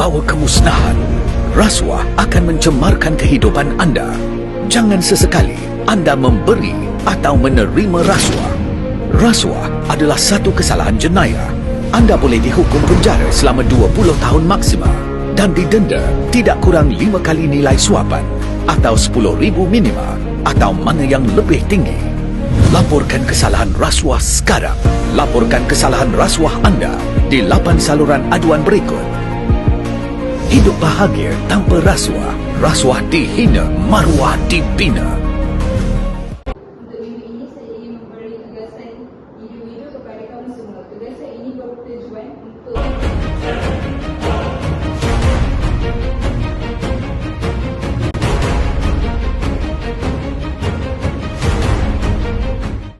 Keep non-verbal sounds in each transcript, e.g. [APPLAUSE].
membawa kemusnahan. Rasuah akan mencemarkan kehidupan anda. Jangan sesekali anda memberi atau menerima rasuah. Rasuah adalah satu kesalahan jenayah. Anda boleh dihukum penjara selama 20 tahun maksimal dan didenda tidak kurang 5 kali nilai suapan atau RM10,000 minima atau mana yang lebih tinggi. Laporkan kesalahan rasuah sekarang. Laporkan kesalahan rasuah anda di 8 saluran aduan berikut. Hidup bahagia tanpa rasuah. Rasuah dihina, maruah dibina. Untuk minggu ini saya ingin memberi tugasan individu kepada kamu semua. Tugasan ini bertujuan untuk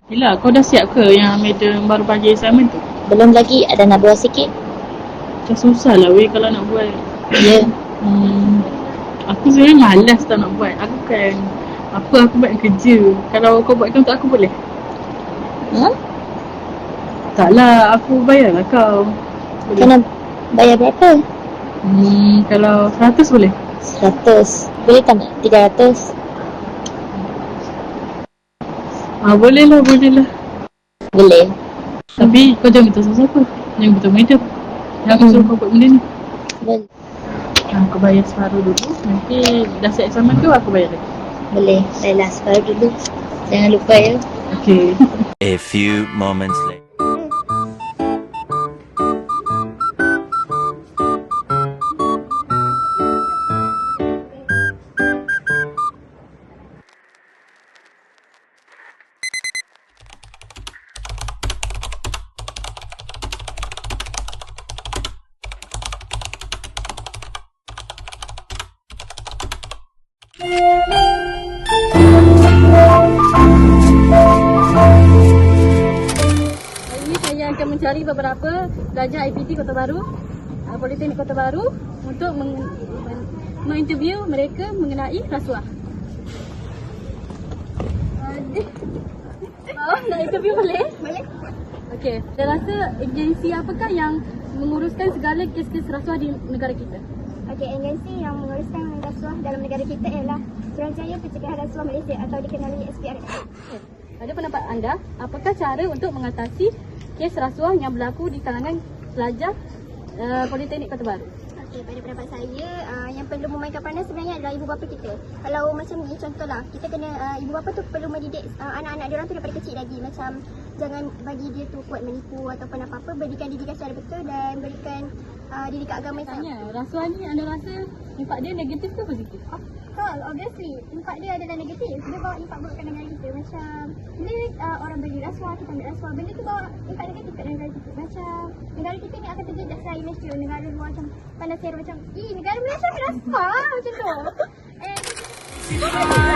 Yelah, kau dah siap ke yang madam baru bagi assignment tu? Belum lagi ada nak buat sikit. Macam susah lah weh kalau nak buat. Ya. Hmm, aku sebenarnya malas tak nak buat. Aku kan, apa aku buat kerja. Kalau kau buatkan untuk aku boleh? Ha? Taklah, aku bayar lah kau. Boleh? Kena bayar berapa? Hmm, kalau 100 boleh? 100. Boleh tak nak 300? Ah, boleh lah, boleh lah. Boleh. Tapi kau jangan minta siapa-siapa. Jangan minta madam. Yang aku suruh kau buat benda ni. Boleh. Aku bayar separuh dulu. Nanti dah siap assignment tu aku bayar lagi. Boleh. Baiklah sekarang dulu. Jangan lupa ya. Okay. A few moments later. Hari ini saya akan mencari beberapa pelajar IPT Kota Baru, uh, Politeknik Kota Baru untuk meng, men- menginterview mereka mengenai rasuah. [LAUGHS] Adik. Oh, nak interview boleh? Boleh. Okey, saya rasa agensi apakah yang menguruskan segala kes-kes rasuah di negara kita? Okey, agensi yang menguruskan rasuah dalam negara kita ialah Suruhanjaya Pencegahan Rasuah Malaysia atau dikenali SPRM. Pada pendapat anda, apakah cara untuk mengatasi kes rasuah yang berlaku di kalangan pelajar uh, Politeknik Kota Baru? Okey, pada pendapat saya, uh, yang perlu memainkan peranan sebenarnya adalah ibu bapa kita. Kalau macam ni, contohlah, kita kena, uh, ibu bapa tu perlu mendidik uh, anak-anak dia orang tu daripada kecil lagi. Macam jangan bagi dia tu kuat menipu ataupun apa-apa. Berikan didikan secara betul dan berikan uh, didikan agama. Tanya, rasuah ni anda rasa impak dia negatif ke positif? Betul, obviously. Impak dia adalah negatif. Dia bawa impak buruk ke negara kita. Macam, bila uh, orang bagi rasuah, kita ambil rasuah. Benda tu bawa impak negatif ke negara kita. Macam, negara kita ni akan terjejas dari Malaysia. Negara luar macam, pandang seru macam, ih, negara Malaysia rasuah macam tu. [LAUGHS] And,